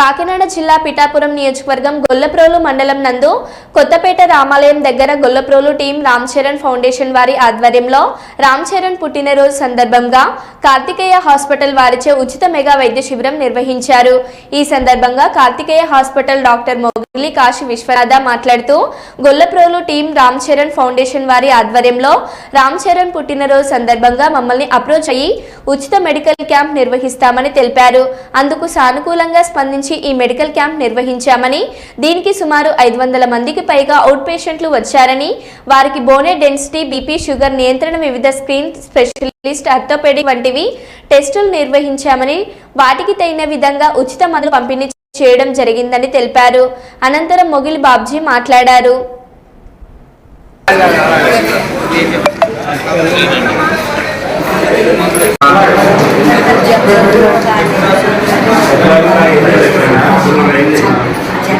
కాకినాడ జిల్లా పిఠాపురం నియోజకవర్గం గొల్లప్రోలు మండలం నందు కొత్తపేట రామాలయం దగ్గర గొల్లప్రోలు టీం రామ్ చరణ్ ఫౌండేషన్ వారి ఆధ్వర్యంలో రామ్ చరణ్ పుట్టినరోజు సందర్భంగా కార్తికేయ హాస్పిటల్ వారిచే ఉచిత మెగా వైద్య శిబిరం నిర్వహించారు. ఈ సందర్భంగా కార్తికేయ హాస్పిటల్ డాక్టర్ మొగిలి కాశీ విశ్వనాథ మాట్లాడుతూ గొల్లప్రోలు టీం రామ్ చరణ్ ఫౌండేషన్ వారి ఆధ్వర్యంలో రామ్ చరణ్ పుట్టినరోజు సందర్భంగా మమ్మల్ని అప్రోచ్ అయ్యి ఉచిత మెడికల్ క్యాంప్ నిర్వహిస్తామని తెలిపారు. అందుకు సానుకూలంగా స్పందించి ఈ మెడికల్ క్యాంప్ నిర్వహించామని దీనికి సుమారు ఐదు వందల మందికి పైగా అవుట్ పేషెంట్లు వచ్చారని వారికి బోనే డెన్సిటీ బీపీ షుగర్ నియంత్రణ వివిధ స్క్రీన్ స్పెషలిస్ట్ ఆర్థోపెడిక్ వంటివి టెస్టులు నిర్వహించామని వాటికి తగిన విధంగా ఉచిత మందులు పంపిణీ చేయడం జరిగిందని తెలిపారు. అనంతరం మొగిలి బాబ్జీ మాట్లాడారు.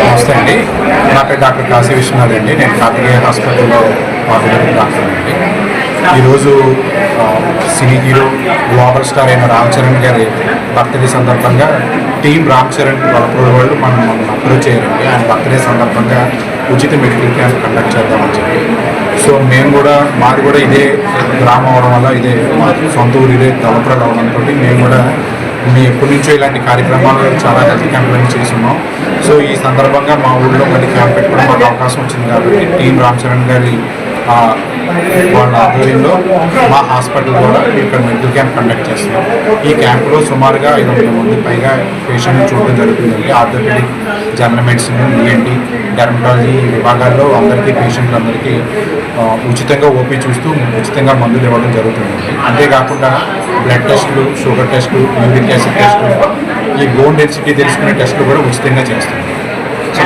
నమస్తే అండి. నా పేరు డాక్టర్ కాశీ విశ్వనాథ్ అండి. నేను కార్తికేయ హాస్పిటల్లో ఆర్థోపెడిక్ డాక్టర్ అండి. ఈరోజు సినీ హీరో గ్లోబల్ స్టార్ అయిన రామ్ చరణ్ గారి బర్త్డే సందర్భంగా టీం రామ్ చరణ్ వాళ్ళ వాళ్ళు మనం మనం అప్రోచ్ చేయాలండి ఆయన బర్త్డే సందర్భంగా ఉచిత మెడికల్ క్యాంప్ కండక్ట్ చేద్దామని చెప్పి. సో మేము కూడా మాది కూడా ఇదే గ్రామం అవడం వల్ల ఇదే మా సొంత ఊరు ఇదే దళపురాలు అవడంతో మేము కూడా మేము ఎప్పటి నుంచో ఇలాంటి కార్యక్రమాలు చాలా హెల్త్ క్యాంపెయిన్ చేస్తున్నాం. సో ఈ సందర్భంగా మా ఊళ్ళో మళ్ళీ క్యాంప్ పెట్టుకోవడం మాకు అవకాశం వచ్చింది కాబట్టి టీం రామ్ చరణ్ గారి వాళ్ళ ఆధ్వర్యంలో మా హాస్పిటల్ కూడా ఇక్కడ మెడికల్ క్యాంప్ కండక్ట్ చేస్తున్నాం. ఈ క్యాంప్లో సుమారుగా ఐదు వందల మంది పైగా పేషెంట్లు చూడడం జరుగుతుందండి. Orthopaedic general medicine ENT dermatology విభాగాల్లో అందరికీ పేషెంట్లందరికీ ఉచితంగా ఓపీ చూస్తూ ఉచితంగా మందులు ఇవ్వడం జరుగుతుంది అంతేకాకుండా బ్లడ్ టెస్టులు షుగర్ టెస్టులు యూరిక్ యాసిడ్ టెస్టులు ఈ బోన్ డెన్సిటీ తెలుసుకునే టెస్టులు కూడా ఉచితంగా చేస్తాం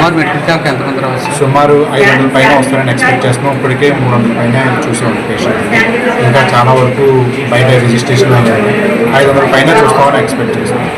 సుమారు మెడికల్ క్యాంప్ ఎంతమంది రావచ్చు? సుమారు ఐదు వందల పైన వస్తారని ఎక్స్పెక్ట్ చేస్తున్నాం. ఇప్పటికే మూడు వందల పైన చూసాం పేషెంట్ ఇంకా చాలా వరకు బయట రిజిస్ట్రేషన్ ఐదు వందల పైన చూస్తామని ఎక్స్పెక్ట్ చేస్తున్నాం.